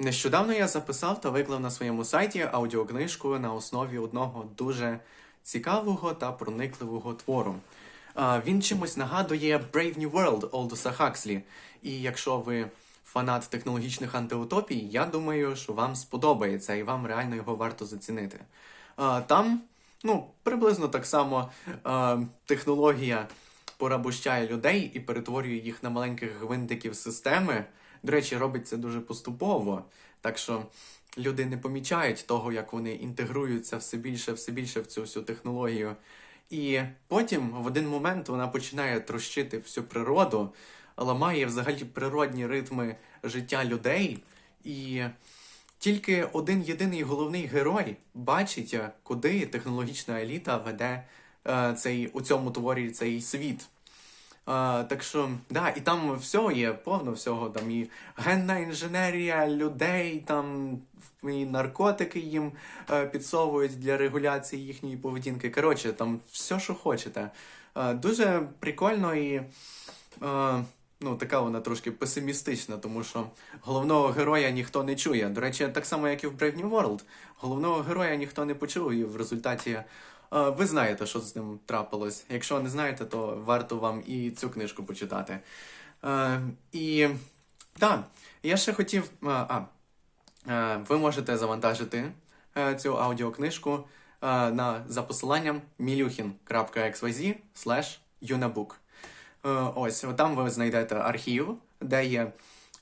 Нещодавно я записав та виклав на своєму сайті аудіокнижку на основі одного дуже цікавого та проникливого твору. Він чимось нагадує Brave New World Олдуса Хакслі. І якщо ви фанат технологічних антиутопій, я думаю, що вам сподобається і вам реально його варто зацінити. Там, ну, приблизно так само технологія порабощає людей і перетворює їх на маленьких гвинтиків системи. До речі, робить це дуже поступово, так що люди не помічають того, як вони інтегруються все більше, все більше в цю всю технологію. І потім в один момент вона починає трощити всю природу, ламає взагалі природні ритми життя людей. І тільки один єдиний головний герой бачить, куди технологічна еліта веде е, цей у цьому творі цей світ. А, так що, да, і там всього є, повно всього. Там і генна інженерія людей, там і наркотики їм е, підсовують для регуляції їхньої поведінки. Коротше, там все, що хочете. Е, дуже прикольно і е, ну, така вона трошки песимістична, тому що головного героя ніхто не чує. До речі, так само, як і в Brave New World. Головного героя ніхто не почув, і в результаті. Ви знаєте, що з ним трапилось. Якщо не знаєте, то варто вам і цю книжку почитати. Е, і так, я ще хотів. А, е, ви можете завантажити е, цю аудіокнижку на, за посиланням miluhin.xyz unabook. Ось, там ви знайдете архів, де є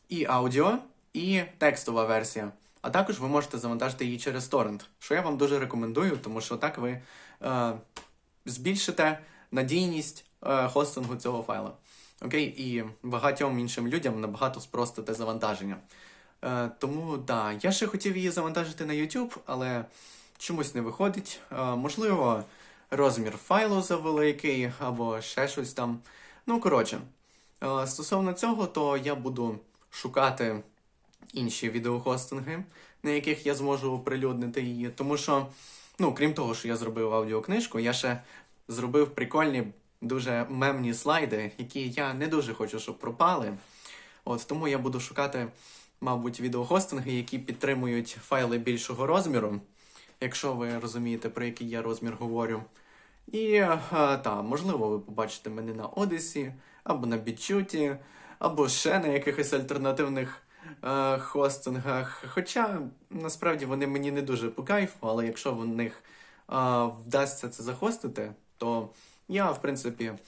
і аудіо, і текстова версія. А також ви можете завантажити її через торрент, що я вам дуже рекомендую, тому що так ви е, збільшите надійність е, хостингу цього файла. Окей, і багатьом іншим людям набагато спростите завантаження. Е, тому да, я ще хотів її завантажити на YouTube, але чомусь не виходить. Е, можливо, розмір файлу завеликий або ще щось там. Ну, коротше, е, стосовно цього, то я буду шукати інші відеохостинги, на яких я зможу оприлюднити її. Тому що, ну, крім того, що я зробив аудіокнижку, я ще зробив прикольні, дуже мемні слайди, які я не дуже хочу, щоб пропали. От тому я буду шукати, мабуть, відеохостинги, які підтримують файли більшого розміру, якщо ви розумієте, про який я розмір говорю. І е, та, можливо, ви побачите мене на Одесі, або на Бітчуті, або ще на якихось альтернативних е, хостингах. Хоча насправді вони мені не дуже по кайфу, але якщо в них е, вдасться це захостити, то я, в принципі, е,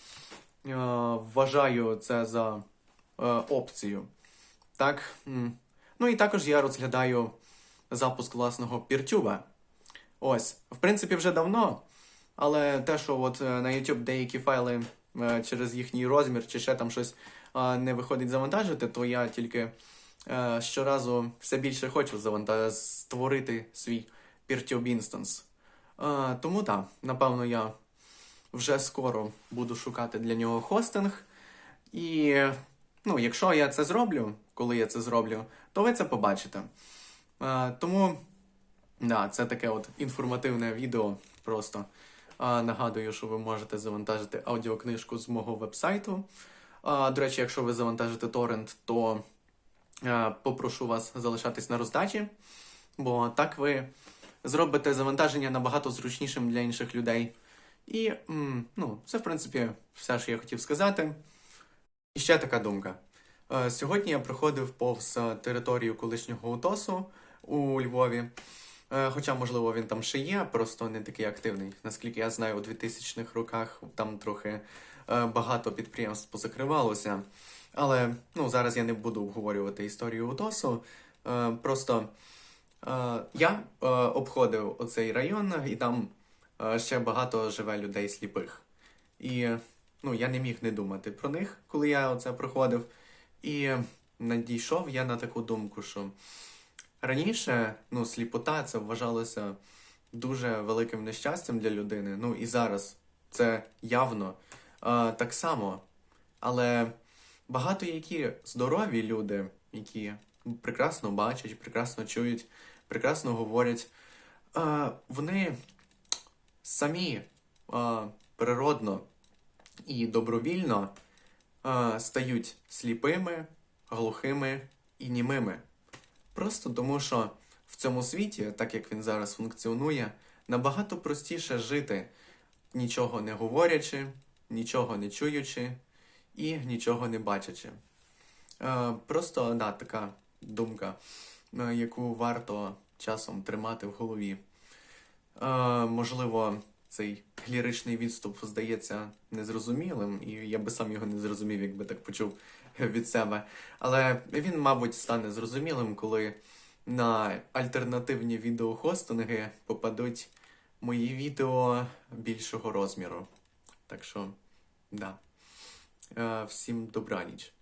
вважаю це за е, опцію. Так. Ну і також я розглядаю запуск власного піртюба. Ось, в принципі, вже давно. Але те, що от е, на YouTube деякі файли е, через їхній розмір чи ще там щось не виходить завантажити, то я тільки щоразу все більше хочу завантажити, створити свій PeerTube інстанс. Е, Тому так, напевно, я вже скоро буду шукати для нього хостинг. І ну, якщо я це зроблю, коли я це зроблю, то ви це побачите. Е, Тому Да, це таке от інформативне відео. Просто нагадую, що ви можете завантажити аудіокнижку з мого вебсайту. До речі, якщо ви завантажите торрент, то попрошу вас залишатись на роздачі, бо так ви зробите завантаження набагато зручнішим для інших людей. І ну, це, в принципі, все, що я хотів сказати. І ще така думка. Е, Сьогодні я проходив повз е, територію колишнього УТОСу у Львові. Е, Хоча, можливо, він там ще є, просто не такий активний. Наскільки я знаю, у 2000-х роках там трохи е, багато підприємств позакривалося. Але ну, зараз я не буду обговорювати історію УТОСу. Е, Просто е, я е, обходив оцей район, і там е, ще багато живе людей сліпих. І ну, я не міг не думати про них, коли я оце проходив. І надійшов я на таку думку, що раніше ну, сліпота це вважалося дуже великим нещастям для людини. Ну і зараз це явно а, так само. Але багато які здорові люди, які прекрасно бачать, прекрасно чують, прекрасно говорять, а, вони самі а, природно і добровільно а, стають сліпими, глухими і німими. Просто тому, що в цьому світі, так як він зараз функціонує, набагато простіше жити, нічого не говорячи, нічого не чуючи і нічого не бачачи. Е, Просто да, така думка, е, яку варто часом тримати в голові. Е, Можливо, цей ліричний відступ здається незрозумілим, і я би сам його не зрозумів, якби так почув від себе. Але він, мабуть, стане зрозумілим, коли на альтернативні відеохостинги попадуть мої відео більшого розміру. Так що, да. Е, Всім добраніч.